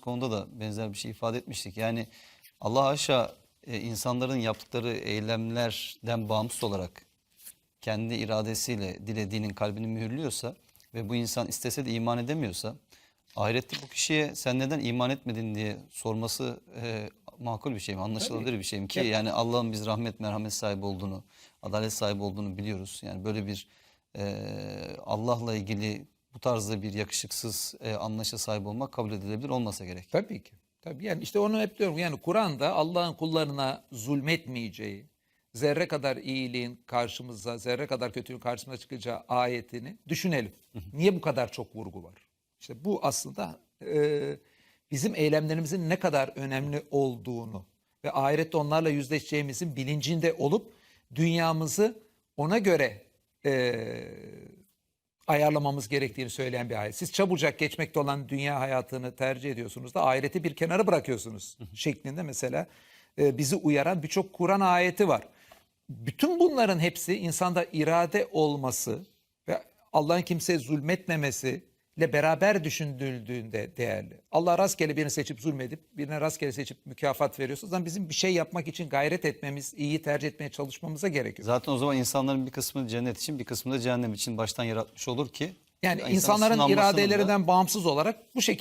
konuda da benzer bir şey ifade etmiştik. Yani Allah aşağı e, insanların yaptıkları eylemlerden bağımsız olarak kendi iradesiyle dilediğinin kalbini mühürlüyorsa ve bu insan istese de iman edemiyorsa ahirette bu kişiye sen neden iman etmedin diye sorması e, makul bir şey mi? Anlaşılabilir bir şey mi? Ki yani Allah'ın biz rahmet merhamet sahibi olduğunu, adalet sahibi olduğunu biliyoruz. Yani böyle bir e, Allah'la ilgili bu tarzda bir yakışıksız e, anlayışa sahip olmak kabul edilebilir olmasa gerek. Tabii ki. Tabii yani işte onu hep diyorum. Yani Kur'an'da Allah'ın kullarına zulmetmeyeceği, zerre kadar iyiliğin karşımıza, zerre kadar kötülüğün karşımıza çıkacağı ayetini düşünelim. Niye bu kadar çok vurgu var? İşte bu aslında e, bizim eylemlerimizin ne kadar önemli olduğunu ve ahirette onlarla yüzleşeceğimizin bilincinde olup dünyamızı ona göre e, ayarlamamız gerektiğini söyleyen bir ayet. Siz çabucak geçmekte olan dünya hayatını tercih ediyorsunuz da ahireti bir kenara bırakıyorsunuz şeklinde mesela e, bizi uyaran birçok Kur'an ayeti var. Bütün bunların hepsi insanda irade olması ve Allah'ın kimseye zulmetmemesiyle beraber düşünüldüğünde değerli. Allah rastgele birini seçip zulmedip birine rastgele seçip mükafat veriyorsa o zaman bizim bir şey yapmak için gayret etmemiz, iyiyi tercih etmeye çalışmamıza gerekiyor. Zaten o zaman insanların bir kısmını cennet için bir kısmını da cehennem için baştan yaratmış olur ki Yani insanların sınanmasının da- iradelerinden bağımsız olarak bu şekilde